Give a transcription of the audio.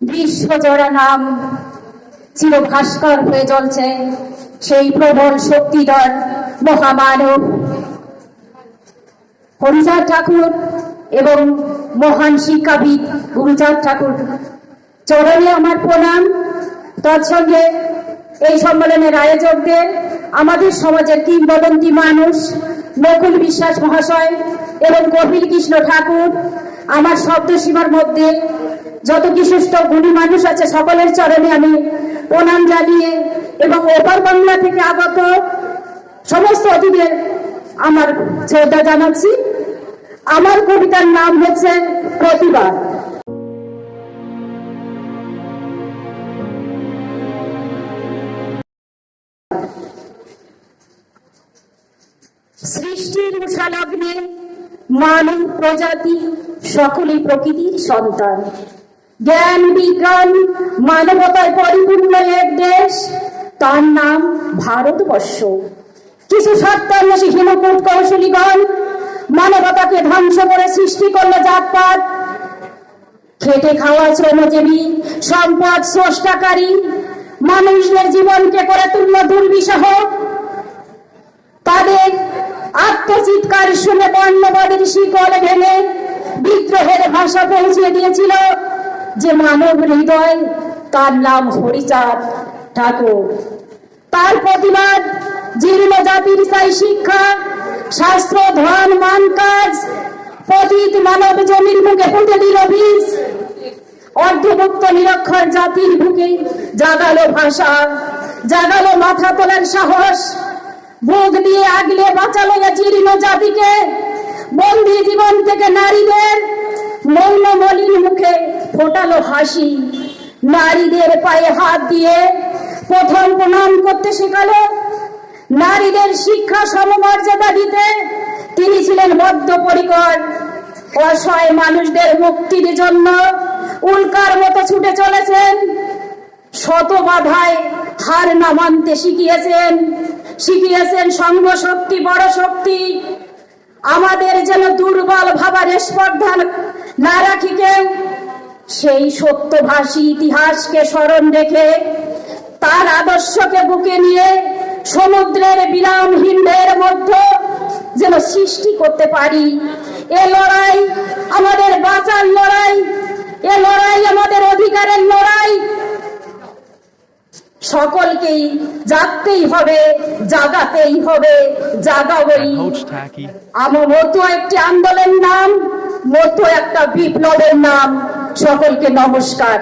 বিশ্বজোড়া নাম চিরভাস্কর হয়ে জ্বলছে সেই প্রবল শক্তিধর মহামানব। হরিচাঁদ ঠাকুর এবং মহান শিক্ষাবিদ গুরুচাঁদ ঠাকুর, চরণে আমার প্রণাম। তৎসঙ্গে এই সম্মেলনের আয়োজকদের, আমাদের সমাজের কিংবদন্তি মানুষ, নকুল বিশ্বাস মহাশয় এবং কপিল কৃষ্ণ ঠাকুর আমার শব্দ সীমার মধ্যে যত বিশিষ্ট গুণী মানুষ আছে, সকলের চরণে আমি প্রণাম জানিয়ে এবং ওপার বাংলা থেকে আগত সমস্ত অতিথিদের আমার শ্রদ্ধা জানাচ্ছি। আমার কবিতার নাম হচ্ছে প্রতিবাদ সৃষ্টির উষালগ্নে মানব প্রজাতি সকলেই প্রকৃতির সন্তান। জ্ঞান, বিজ্ঞান মানবতায় পরিপূর্ণ এক দেশ, তার নাম ভারতবর্ষ। কিছু সত্যান্বেষী হিমকুট কৌশলীগণ মানবতাকে ধ্বংস করে সৃষ্টি করল জাতপাত। খেটে খাওয়া শ্রমজীবী, সম্পদ স্রষ্টাকারী, মানুষের জীবনকে করে তুলল দুর্বিষহ। তাদের আত্মচিৎকার শুনে বর্ণবাদের শিকল ভেঙে বিদ্রোহের ভাষা পৌঁছে দিয়েছিল যে মানব হৃদয়, তার নাম হরিচাঁদ ঠাকুর। তার প্রতিবাদ জীর্ণ জাতির চাই শিক্ষা, শাস্ত্র ধন মান কাজ পতিত মানব জমির মুখে ফুটে দিল বীজ। অর্ধভুক্ত নিরক্ষর জাতির বুকে জাগালো ভাষা, জাগালো মাথা তোলার সাহস। বুক দিয়ে আগলে বাঁচালো জীর্ণ জাতিকে। ফোটালো হাসি। নারীদের পায়ে হাত দিয়ে প্রথম প্রণাম করতে শেখালো। নারীদের শিক্ষা সমমর্যাদা দিতে তিনি ছিলেন বদ্ধপরিকর অসহায় মানুষদের মুক্তির জন্য উল্কার মতো ছুটে চলেছেন। শত বাধায় হার না মানতে শিখিয়েছেন। শিখিয়েছেন সঙ্গ শক্তি বড় শক্তি। আমাদের যেন দুর্বল ভাবার স্পর্ধা না রাখি কেউ সেই সত্যভাষী ইতিহাসকে স্মরণ রেখে তার আদর্শকে বুকে নিয়ে সমুদ্রের বিরামহীন ঢের মধ্যে যেন সৃষ্টি করতে পারি। এ লড়াই আমাদের বাঁচার লড়াই এ লড়াই আমাদের অধিকারের লড়াই। সকলকেই জাগতেই হবে জাগাতেই হবে জাগাবই. আমার মতো একটি আন্দোলনের নাম মতো একটা বিপ্লবের নাম। সকলকে নমস্কার